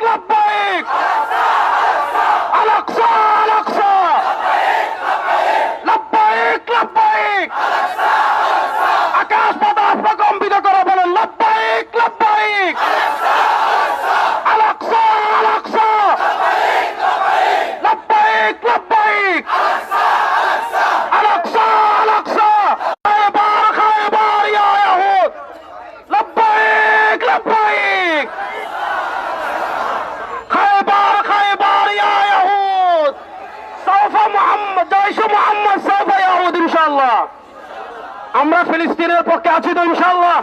লব্বাইক আলাকসা আলাকসা লব্বাইক লব্বাইক আকাশ পাতাল প্রকম্পিত করে বলেন লব্বাইক লব্বাইক আলাকসা আলাকসা লব্বাইক লব্বাইক সাউফা মুহাম্মদ জয়শ মুহাম্মদ সাউফা ইয়াহুদ ইনশাআল্লাহ। আমরা ফিলিস্তিনের পক্ষে আছি তো, ইনশাআল্লাহ।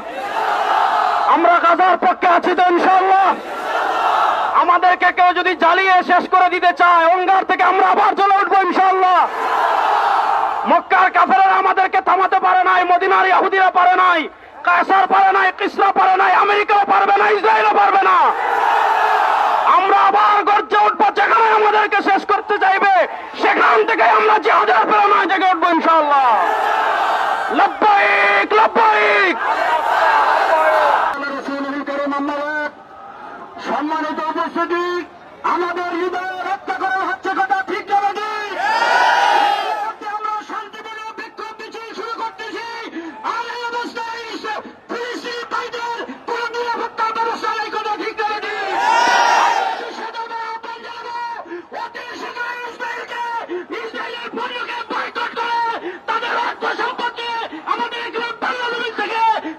আমরা গাজার পক্ষে আছি তো, ইনশাআল্লাহ। আমাদেরকে কেউ যদি জ্বালিয়ে শেষ করে দিতে চায়, অঙ্গার থেকে আমরা আবার চলে উঠবো, ইনশাআল্লাহ। মক্কার কাফেরা আমাদেরকে থামাতে পারে নাই, মদিনার ইহুদিরা পারে নাই, কায়সার পারে নাই, কিসরা পারে নাই, আমেরিকাও পারবে না, ইসরায়েলও পারবে না। আমরা আবার গর্জে উঠবো, যেখানে আমাদেরকে শেষ সেখান থেকে হাজার প্রেরণায় জেগে উঠবো ইনশাআল্লাহ। লব্বাইক লব্বাইক সম্মানিত উপস্থিতি আমাদের হৃদয়ের